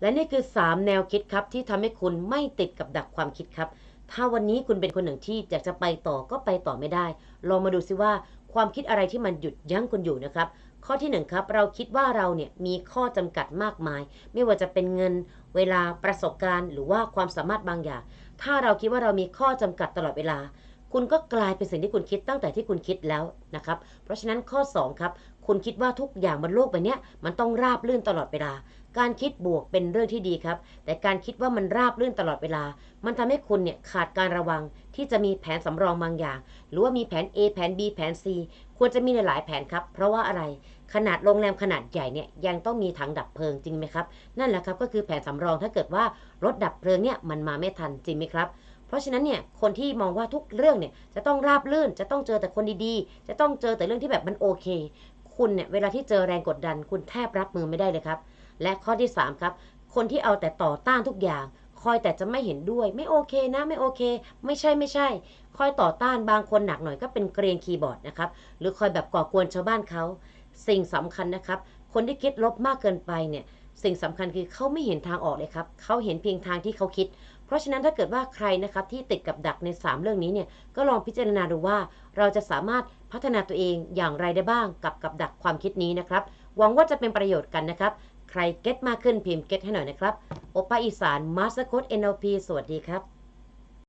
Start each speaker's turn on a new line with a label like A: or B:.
A: และนี่คือ 3 แนวคิดครับที่ทำให้คุณไม่ติดกับดักความคิดครับ ถ้าวันนี้คุณเป็นคนหนึ่งที่อยากจะไปต่อก็ไปต่อไม่ได้ ลองมาดูซิว่าความคิดอะไรที่มันหยุดยั้งคุณอยู่นะครับข้อที่หนึ่งครับเราคิดว่าเราเนี่ยมีข้อจำกัดมากมาย ไม่ว่าจะเป็นเงิน เวลาประสบการณ์ หรือว่าความสามารถบางอย่าง ถ้าเราคิดว่าเรามีข้อจำกัดตลอดเวลา คุณก็กลายเป็นสิ่งที่คุณคิดตั้งแต่ที่คุณคิดแล้วนะครับ เพราะฉะนั้นข้อ2ครับคุณคิดว่าทุกอย่างบนโลกใบนี้มันต้องราบลื่นตลอดเวลา การคิดบวกเป็นเรื่องที่ดีครับ แต่การคิดว่ามันราบลื่นตลอดเวลา มันทำให้คุณเนี่ยขาดการระวังที่จะมีแผนสำรองบางอย่าง หรือว่ามีแผน A แผน B แผน C ควรจะมีหลายแผนครับ เพราะว่าอะไรขนาดโรงแรมขนาดใหญ่เนี่ยยังต้องมีถังดับเพลิงจริงไหมครับ นั่นแหละครับก็คือแผนสำรองถ้าเกิดว่ารถดับเพลิงเนี่ยมันมาไม่ทันจริงไหมครับ เพราะฉะนั้นเนี่ยคนที่มองว่าทุกเรื่องเนี่ยจะต้องราบลื่น จะต้องเจอแต่คนดีๆ จะต้องเจอแต่เรื่องที่แบบมันโอเค คุณเนี่ยเวลาที่เจอแรงกดดัน คุณแทบรับมือไม่ได้เลยครับ และข้อที่ 3 ครับ คนที่เอาแต่ต่อต้านทุกอย่าง คอยแต่จะไม่เห็นด้วยไม่โอเคนะไม่โอเค ไม่ใช่ไม่ใช่ คอยต่อต้านบางคนหนักหน่อยก็เป็นเกรียนคีย์บอร์ดนะครับหรือคอยแบบก่อกวนชาวบ้านเขาสิ่งสำคัญนะครับ คนที่คิดลบมากเกินไปเนี่ย สิ่งสำคัญคือเขาไม่เห็นทางออกเลยครับเขาเห็นเพียงทางที่เขาคิด เพราะฉะนั้นถ้าเกิดว่าใครนะครับที่ติดกับดักใน 3 เรื่องนี้เนี่ยก็ลองพิจารณาดูว่า เราจะสามารถพัฒนาตัวเองอย่างไรได้บ้างกับกับดักความคิดนี้นะครับหวังว่าจะเป็นประโยชน์กันนะครับ ใครเก็ตมากขึ้นพิมพ์เก็ตให้หน่อยนะครับโอปาอีสานมาสเตอร์โค้ด NLP สวัสดีครับ